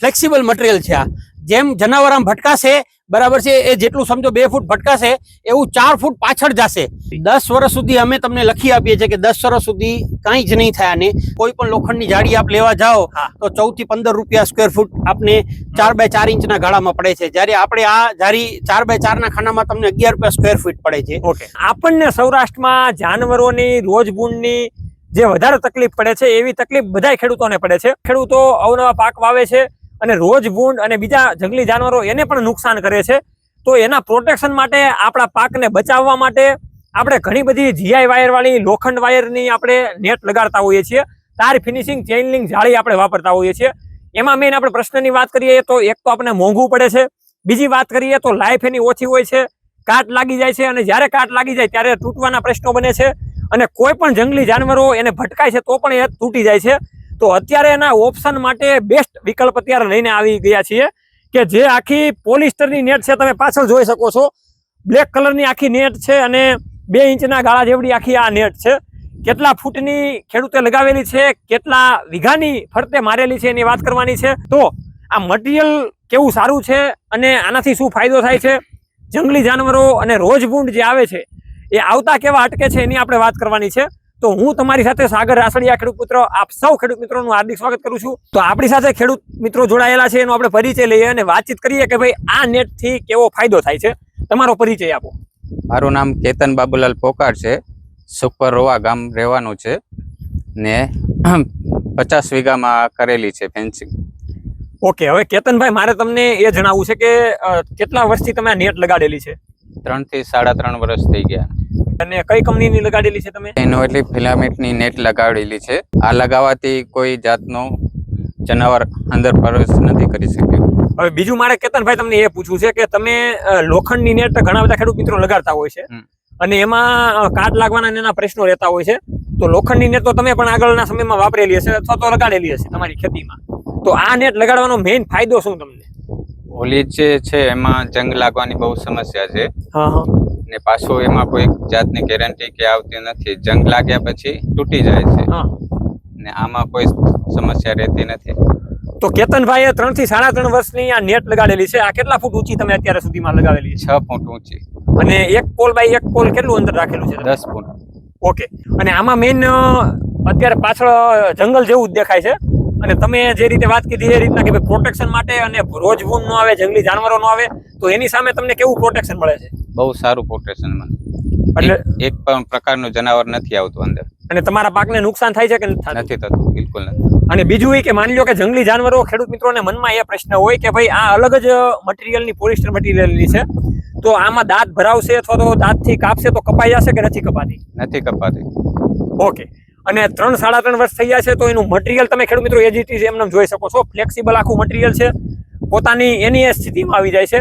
Flexible material છે આ. જેમ જનાવર આમ ભટકાશે બરાબર છે એ જેટલું સમજો બે ફૂટ ભટકાશે એવું ચાર ફૂટ પાછળ જશે. દસ વર્ષ સુધી અમે તમને લખી આપીએ છીએ કે દસ વર્ષ સુધી કાંઈ જ નહીં થાય ને કોઈ પણ લોખંડની જાળી આપ લેવા જાઓ તો ચૌદથી પંદર રૂપિયા સ્ક્વેર ફૂટ આપને ચાર બાય ચાર ઇંચના ગાળામાં પડે છે. જ્યારે આપણે આ જારી ચાર બાય ચારના ખાનામાં તમને અગિયાર રૂપિયા સ્ક્વેર ફૂટ પડે છે. ઓકે આપણને સૌરાષ્ટ્રમાં જાનવરોની રોજબૂનની જે વધારે તકલીફ પડે છે એવી તકલીફ બધાય ખેડૂતોને પડે છે. ખેડૂતો અવનવા પાક વાવે છે અને રોજ બૂંદ અને બીજા જંગલી જાનવરો એને પણ નુકસાન કરે છે. તો એના પ્રોટેક્શન માટે આપણા પાકને બચાવવા માટે આપણે ઘણી બધી જીઆઈ વાયરવાળી, લોખંડ વાયરની આપણે નેટ લગાડતા હોઈએ છીએ. તાર ફિનિશિંગ ચેઇન જાળી આપણે વાપરતા હોઈએ છીએ. એમાં મેઇન આપણે પ્રશ્નની વાત કરીએ તો એક તો આપણને મોંઘું પડે છે. બીજી વાત કરીએ તો લાઈફ એની ઓછી હોય છે. કાટ લાગી જાય છે અને જ્યારે કાટ લાગી જાય ત્યારે તૂટવાના પ્રશ્નો બને છે. અને કોઈ પણ જંગલી જાનવરો એને ભટકાય છે તો પણ એ તૂટી જાય છે. તો અત્યારે એના ઓપ્શન માટે બેસ્ટ વિકલ્પ અત્યારે લઈને આવી ગયા છીએ કે જે આખી પોલિસ્ટરની નેટ છે તમે પાછળ જોઈ શકો છો. બ્લેક કલરની આખી નેટ છે અને બે ઇંચના ગાળા જેવડી આખી આ નેટ છે. કેટલા ફૂટની ખેડૂતે લગાવેલી છે, કેટલા વીઘાની ફરતે મારેલી છે એની વાત કરવાની છે. તો આ મટીરિયલ કેવું સારું છે અને આનાથી શું ફાયદો થાય છે? જંગલી જાનવરો અને રોજબૂંડ જે આવે છે, એ આવતા કેવા અટકે છે એની આપણે વાત કરવાની છે. તો હું તમારી સાથે સાગર રાસડિયા ખેડૂત મિત્રો આપ સૌ ખેડૂત મિત્રોનું હાર્દિક સ્વાગત કરું છું. તો આપણી સાથે ખેડૂત મિત્રો જોડાયેલા છે એનો આપણે પરિચય લઈએ અને વાતચીત કરીએ કે ભાઈ આ નેટથી કેવો ફાયદો થાય છે? તમારો પરિચય આપો. મારું નામ કેતન બાબુલાલ પોકાર છે. સુપર રોવા ગામ રહેવાનું છે ને પચાસ વીઘામાં કરેલી છે ફેન્સિંગ ઓકે હવે કેતનભાઈ મારે તમને એ જણાવવું છે કે કેટલા વર્ષથી તમે આ નેટ લગાડેલી છે? ત્રણથી સાડા ત્રણ વર્ષ થઈ ગયા. અને કઈ કંપનીની લગાડેલી છે તમે? ઇનોવેટિવ ફિલામેન્ટની નેટ લગાવેલી છે. આ લગાવવાથી કોઈ જાતનો જનાવર અંદર પ્રવેશ નથી કરી શક્યો. હવે બીજું મારે કેતનભાઈ તમને એ પૂછવું છે કે તમે લોખંડની નેટ ઘણા બધા ખેડૂત મિત્રો લગાડતા હોય છે. અને એમાં કાટ લાગવાના એના પ્રશ્નો રહેતા હોય છે. તો લોખંડની નેટ તો તમે પણ આગળના સમયમાં વાપરેલી હશે અથવા તો લગાડેલી હશે તમારી ખેતીમાં. તો આ નેટ લગાડવાનો મેઇન ફાયદો શું તમને? ઓલી જે છે એમાં જંગ લાગવાની બહુ સમસ્યા છે. હા હા. ને પાછું એમાં કોઈ જાતની ગેરંટી કે આવતી નથી. જંગ લાગ્યા પછી તૂટી જાય છે. ને આમાં કોઈ સમસ્યા રહેતી નથી. તો કેતનભાઈએ ત્રણથી સાડા ત્રણ વર્ષની આ નેટ લગાડેલી છે. આ કેટલા ફૂટ ઊંચી તમે અત્યારે સુધીમાં લગાવેલી છ? ફૂટ ઊંચી. અને એક પોલ બાય એક પોલ કેટલું અંતર રાખેલું છે દસ ફૂટ. ઓકે. અને આમાં મેઇન અત્યારે પાછળ જંગલ જેવું જ દેખાય છે. અને તમે જે રીતે વાત કીધી એ રીતના કે ભાઈ પ્રોટેક્શન માટે અને રોજ નો આવે જંગલી જાનવરો ન આવે તો એની સામે તમને કેવું પ્રોટેક્શન મળે છે? બહુ સારું પોટેશનમાં એટલે એક- પણ પ્રકારનું જનાવર નથી આવતું અંદર. અને તમારા પાકને નુકસાન થાય છે કે નથી થતું? નથી થતું બિલકુલ નથી. અને બીજું એ કે માની લો કે જંગલી જાનવરો ખેડૂત મિત્રોને મનમાં એ પ્રશ્ન હોય કે ભાઈ આ અલગ જ મટીરિયલની પોલિસ્ટર મટીરિયલની છે તો આમાં દાંત ભરાવશે અથવા તો દાંતથી કાપશે તો કપાઈ જશે કે નથી કપાતી? નથી કપાતી. ઓકે અને ત્રણ સાડા ત્રણ વર્ષ થઈ ગયા છે તો એનું મટીરિયલ તમે ખેડૂત મિત્રો એજ ઇટ ઇઝ એમને જોઈ શકો છો. ફ્લેક્સિબલ આખું મટીરિયલ છે. પોતાની એની એ સ્થિતિમાં આવી જાય છે.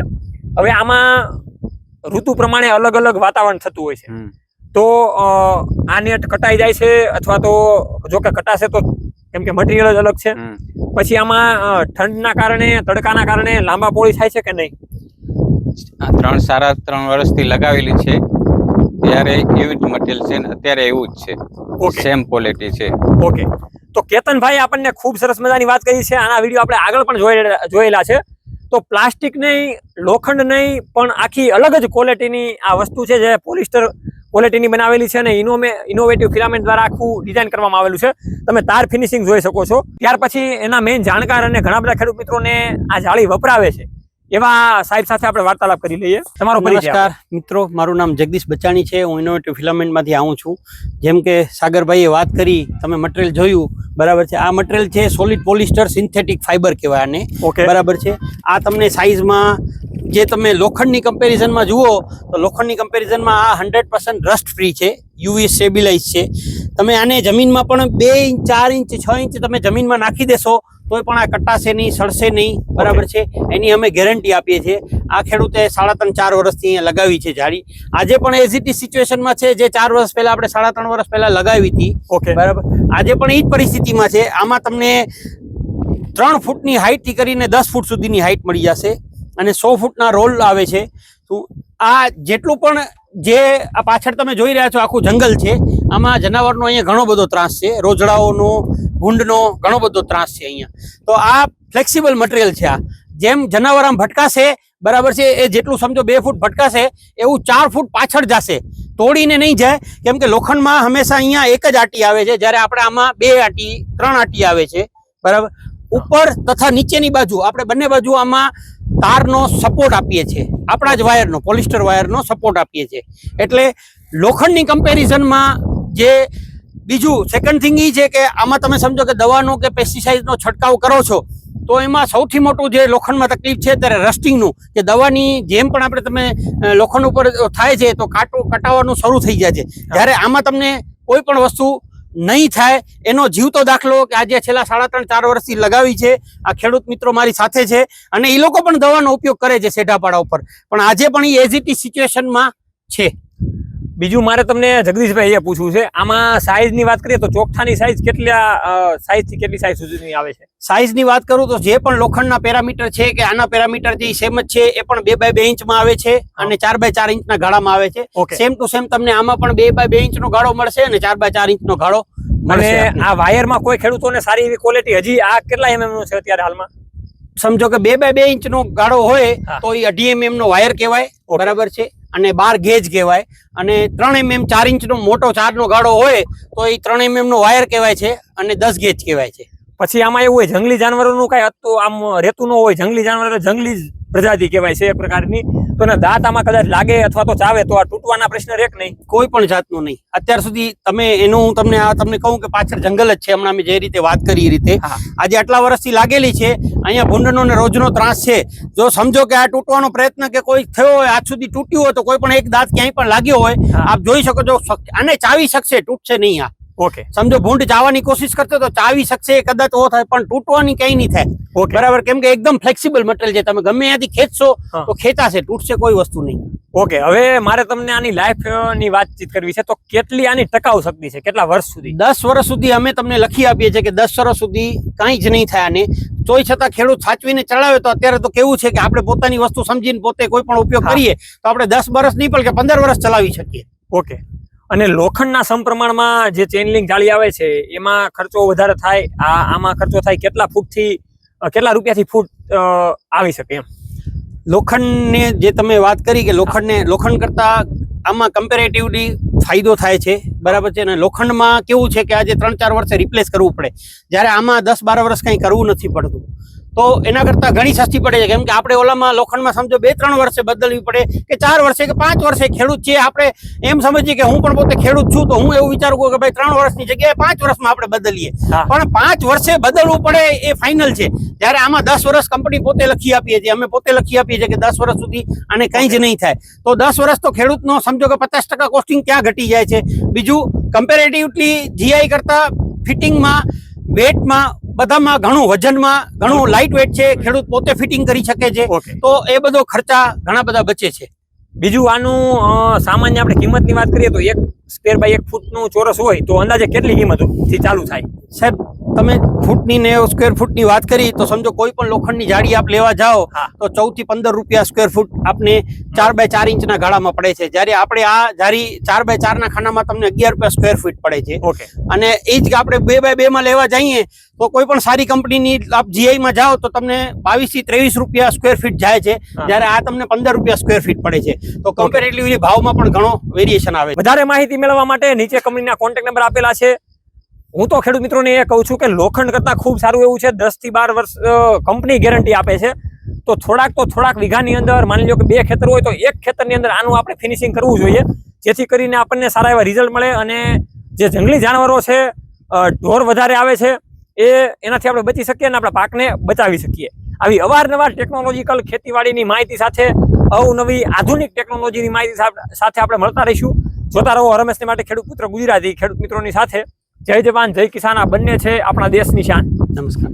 હવે આમાં ઋતુ પ્રમાણે અલગ અલગ વાતાવરણ થતું હોય છે. તો આ નેટ કટાઈ જાય છે અથવા તો જો કે કટાશે તો કેમ કે મટીરિયલ જ અલગ છે. પછી આમાં ઠંડના કારણે તડકાના કારણે લાંબા પોળી થાય છે કે નહીં? આ ત્રણ સાડા ત્રણ વર્ષથી લગાવેલી છે. ત્યારે એવી જ મટીરિયલ છે ને અત્યારે એવું જ છે. સેમ ક્વોલિટી છે. ઓકે. તો કેતનભાઈ આપણને ખૂબ સરસ મજાની વાત કરી છે. આના વીડિયો આપણે આગળ પણ જોયેલા જોયેલા છે. તો પ્લાસ્ટિક નહીં, લોખંડ નહીં, પણ આખી અલગ જ ક્વોલિટીની આ વસ્તુ છે જે પોલિસ્ટર ક્વોલિટીની બનાવેલી છે અને ઇનોમે ઇનોવેટિવ ફિલામેન્ટ દ્વારા આખું ડિઝાઇન કરવામાં આવેલું છે. તમે તાર ફિનિશિંગ જોઈ શકો છો. ત્યાર પછી એના મેઇન જાણકાર અને ઘણા બધા ખેડૂત મિત્રોને આ જાળી વપરાવે છે. એવા સાહેબ સાથે આપણે વાર્તાલાપ કરી લઈએ. તમારો નમસ્કાર મિત્રો મારું નામ જગદીશ બચાણી છે. હું ઇનોવેટિવ ફિલામેન્ટમાંથી આવું છું. જેમ કે સાગરભાઈએ વાત કરી તમે મટીરિયલ જોયું. બરાબર છે. આ મટીરિયલ છે સોલિડ પોલિસ્ટર સિન્થેટિક ફાઇબર કહેવાય આને. બરાબર છે. આ તમને સાઇઝમાં જે તમે લોખંડની કમ્પેરિઝનમાં જુઓ તો લોખંડની કમ્પેરિઝનમાં આ હંડ્રેડ પર્સન્ટ રસ્ટ ફ્રી છે. યુવી સ્ટેબિલાઇઝ છે. તમે આને જમીનમાં પણ બે ઇંચ ચાર ઇંચ છ ઇંચ તમે જમીનમાં નાખી દેશો તોય પણ આ કટાશે નહીં સડશે નહીં બરાબર છે? એની અમે ગેરંટી આપીએ છીએ. આ ખેડૂતે સાડા ત્રણ ચાર વર્ષથી અહીંયા લગાવી છે જાળી. આજે પણ એઝ ઇટ સિચ્યુએશનમાં છે જે ચાર વર્ષ પહેલા આપણે સાડા ત્રણ વર્ષ પહેલા લગાવી હતી. ઓકે બરાબર? આજે પણ એ જ પરિસ્થિતિમાં છે. આમાં તમને ત્રણ ફૂટની હાઇટથી કરીને દસ ફૂટ સુધીની હાઇટ મળી જશે. અને સો ફૂટના રોલ આવે છે. તો આ જેટલું પણ જે આ પાછળ તમે જોઈ રહ્યા છો આખું જંગલ છે, આમાં જનાવરનો અહીંયા ઘણો બધો ત્રાસ છે, રોજડાઓનો, ભૂંડનો ઘણો બધો ત્રાસ છે અહીંયા. તો આ ફ્લેક્સિબલ મટીરિયલ છે આ. જેમ જનાવર આમ ભટકાશે, બરાબર છે, એ જેટલું સમજો બે ફૂટ ભટકાશે, એવું ચાર ફૂટ પાછળ જશે. તોડીને નહીં જાય, કેમ કે લોખંડમાં હંમેશા અહીંયા એક જ આટી આવે છે. જ્યારે આપણે આમાં બે આટી, ત્રણ આટી આવે છે, બરાબર? ઉપર તથા નીચેની બાજુ આપણે બંને બાજુ આમાં તારનો સપોર્ટ આપીએ છીએ. આપણા જ વાયરનો પોલિસ્ટર વાયરનો સપોર્ટ આપીએ છીએ. એટલે લોખંડની કમ્પેરિઝનમાં જે બીજું સેકન્ડ થિંગ એ છે કે આમાં તમે સમજો કે દવાનો કે પેસ્ટિસાઇડનો છંટકાવ કરો છો તો એમાં સૌથી મોટું જે લોખંડમાં તકલીફ છે ત્યારે રસ્ટિંગનું કે દવાની જેમ પણ આપણે તમે લોખંડ ઉપર થાય છે તો કાટો કટાવવાનું શરૂ થઈ જાય છે. જ્યારે આમાં તમને કોઈ પણ વસ્તુ નહીં થાય, એનો જીવતો દાખલો કે આજે છેલ્લા સાડા ત્રણ, ચાર વર્ષથી લગાવી છે, આ ખેડૂત મિત્રો મારી સાથે છે, અને એ લોકો પણ દવાનો ઉપયોગ કરે છે સેઢાપાડા ઉપર. પણ આજે પણ એ એઝ ઇટ સિચ્યુએશનમાં છે. બીજું મારે તમને જગદીશભાઈ એ પૂછવું છે. આમાં સાઈઝની વાત કરીએ તો ચોકઠાની સાઈઝ કેટલા સાઈઝથી કેટલી સાઈઝ સુધીની આવે છે? સાઇઝની વાત કરું તો જે પણ લોખંડના પેરામીટર છે કે આના પેરામીટર જે સેમ જ છે એ પણ બે બાય બે ઇંચમાં આવે છે અને ચાર બાય ચાર ઇંચના ગાળામાં આવે છે. સેમ ટુ સેમ તમને આમાં પણ બે બાય બે ઇંચનો ગાળો મળશે અને ચાર બાય ચાર ઇંચનો ગાળો અને. આ વાયરમાં કોઈ ખેડૂતોને સારી એવી ક્વોલિટી હજી આ કેટલા એમએમ નો છે અત્યારે હાલમાં? સમજો કે બે બાય બે ઇંચનો ગાળો હોય તો એ અઢી એમએમ નો વાયર કહેવાય. બરાબર છે? અને બાર ગેજ કહેવાય. અને ત્રણ એમએમ ચાર ઇંચનો મોટો ચારનો ગાળો હોય, તો એ ત્રણ એમએમનો વાયર કહેવાય છે અને દસ ગેજ કહેવાય છે. પછી આમાં એવું હોય, જંગલી જાનવરોનું કાંઈ આમ રહેતું ન હોય, જંગલી જાનવર જંગલી પ્રજાતિ કહેવાય છે એક પ્રકારની. તો એના દાંત આમાં કદાચ લાગે અથવા તો ચાવે તો આ તૂટવાના પ્રશ્ન રેક નહીં? કોઈ પણ જાતનું નહીં. અત્યાર સુધી તમે એનું હું તમને આ તમને કહું કે પાછળ જંગલ જ છે હમણાં અમે જે રીતે વાત કરી એ રીતે. આજે આટલા વર્ષથી લાગેલી છે અહીંયા ભૂંડનો ને રોજનો ત્રાસ છે. જો સમજો કે આ તૂટવાનો પ્રયત્ન કે કોઈ થયો હોય આજ સુધી તૂટ્યું હોય તો કોઈ પણ એક દાંત ક્યાંય પણ લાગ્યો હોય આપ જોઈ શકો છો આને ચાવી શકશે તૂટશે નહીં આ. ઓકે સમજો ભૂંડ ચાવવાની કોશિશ કરતો તો ચાવી શકશે કદાચ ઓ થાય પણ તૂટવાની કઈ નહીં થાય. બરાબર? કેમ કે એકદમ ફ્લેક્સિબલ મટીરિયલ છે. તમે ગમે ત્યાંથી ખેંચશો તો ખેંચાશે તૂટશે કોઈ વસ્તુ નહીં. ઓકે હવે મારે તમને આની લાઈફની વાતચીત કરવી છે. તો કેટલી આની ટકાઉ શક્તિ છે? કેટલા વર્ષ સુધી? દસ વર્ષ સુધી અમે તમને લખી આપીએ છીએ કે દસ વર્ષ સુધી કાંઈ જ નહીં થાય આને. તોય છતાં ખેડૂત સાચવીને ચડાવે તો અત્યારે તો કેવું છે કે આપણે પોતાની વસ્તુ સમજીને પોતે કોઈ પણ ઉપયોગ કરીએ તો આપણે દસ વર્ષ નહીં પણ કે પંદર વર્ષ ચલાવી શકીએ. ઓકે અને લોખંડના સમપ્રમાણમાં જે ચેનલિંગ જાળી આવે છે, એમાં ખર્ચો વધારે થાય. આ, આમાં ખર્ચો થાય કેટલા ફૂટથી કેટલા રૂપિયાથી ફૂટ આવી શકે એમ? લોખંડને જે તમે વાત કરી કે લોખંડને, લોખંડ કરતાં આમાં કમ્પેરેટિવલી ફાયદો થાય છે. બરાબર છે? અને લોખંડમાં કેવું છે કે આજે ત્રણ ચાર વર્ષે રિપ્લેસ કરવું પડે. જ્યારે આમાં દસ બાર વર્ષ કંઈ કરવું નથી પડતું. તો એના કરતાં ઘણી સસ્તી પડે છે. કેમ કે આપણે ઓલામાં લોખંડમાં સમજો બે ત્રણ વર્ષે બદલવી પડે કે ચાર વર્ષે કે પાંચ વર્ષે ખેડૂત છે આપણે એમ સમજીએ કે હું પણ પોતે ખેડૂત છું તો હું એવું વિચારું કે ભાઈ ત્રણ વર્ષની જગ્યાએ પાંચ વર્ષમાં આપણે બદલીએ. પણ પાંચ વર્ષે બદલવું પડે એ ફાઇનલ છે. જ્યારે આમાં દસ વર્ષ કંપની પોતે લખી આપીએ છીએ. અમે પોતે લખી આપીએ છીએ કે દસ વર્ષ સુધી આને કંઈ જ નહીં થાય. તો દસ વર્ષ તો ખેડૂતનો સમજો કે પચાસ ટકા કોસ્ટિંગ ત્યાં ઘટી જાય છે? બીજું કમ્પેરેટિવલી જીઆઈ કરતા ફિટિંગમાં વેટમાં બધામાં ઘણું વજનમાં ઘણું લાઇટ વેટ છે ખેડૂત પોતે ફિટિંગ કરી શકે છે. તો એ બધો ખર્ચા ઘણા બધા બચે છે. બીજું આનું સામાન્ય આપણે કિંમતની વાત કરીએ તો એક સ્ક્વેર બાય એક ફૂટનું ચોરસ હોય તો અંદાજે કેટલી કિંમતથી ચાલુ થાય? સાહેબ તમે ફૂટની ને સ્ક્વેર ફૂટની વાત કરી તો સમજો કોઈ પણ લોખંડની જાળી આપ લેવા જાઓ તો ચૌદથી પંદર રૂપિયા સ્ક્વેર ફૂટ આપને ચાર બાય ચાર ઇંચના ગાળામાં પડે છે. જ્યારે આપણે આ જારી ચાર બાય ચારના ખાનામાં તમને અગિયાર રૂપિયા સ્ક્વેર ફૂટ પડે છે. ઓકે. અને એ જ આપણે બે બાય બે માં લેવા જઈએ તો કોઈ પણ સારી કંપનીની આપ જીઆઈમાં જાઓ તો તમને બાવીસથી ત્રેવીસ રૂપિયા સ્ક્વેર ફીટ જાય છે. જ્યારે આ તમને પંદર રૂપિયા સ્ક્વેર ફીટ પડે છે. તો કમ્પેરેટિવલી ભાવમાં પણ ઘણો વેરિએશન આવે વધારે માહિતી મેળવવા માટે નીચે કંપનીના કોન્ટેક્ટ નંબર આપેલા છે. હું તો ખેડૂત મિત્રોને એ કહું છું કે લોખંડ કરતાં ખૂબ સારું એવું છે. દસથી બાર વર્ષ કંપની ગેરંટી આપે છે. તો થોડાક તો થોડાક વીઘાની અંદર માની લો કે બે ખેતર હોય તો એક ખેતરની અંદર આનું આપણે ફિનિશિંગ કરવું જોઈએ. જેથી કરીને આપણને સારા એવા રિઝલ્ટ મળે અને જે જંગલી જાનવરો છે ઢોર વધારે આવે છે, એ એનાથી આપણે બચી શકીએ અને આપણા પાકને બચાવી શકીએ. આવી અવારનવાર ટેકનોલોજીકલ ખેતીવાડીની માહિતી સાથે, અવનવી આધુનિક ટેકનોલોજીની માહિતી સાથે આપણે મળતા રહીશું. જોતા રહો રમેશને માટે ખેડૂત પુત્ર ગુજરાતી ખેડૂત મિત્રોની સાથે. જય જવાન જય કિસાન. આ બંને છે આપણા દેશની શાન. નમસ્કાર.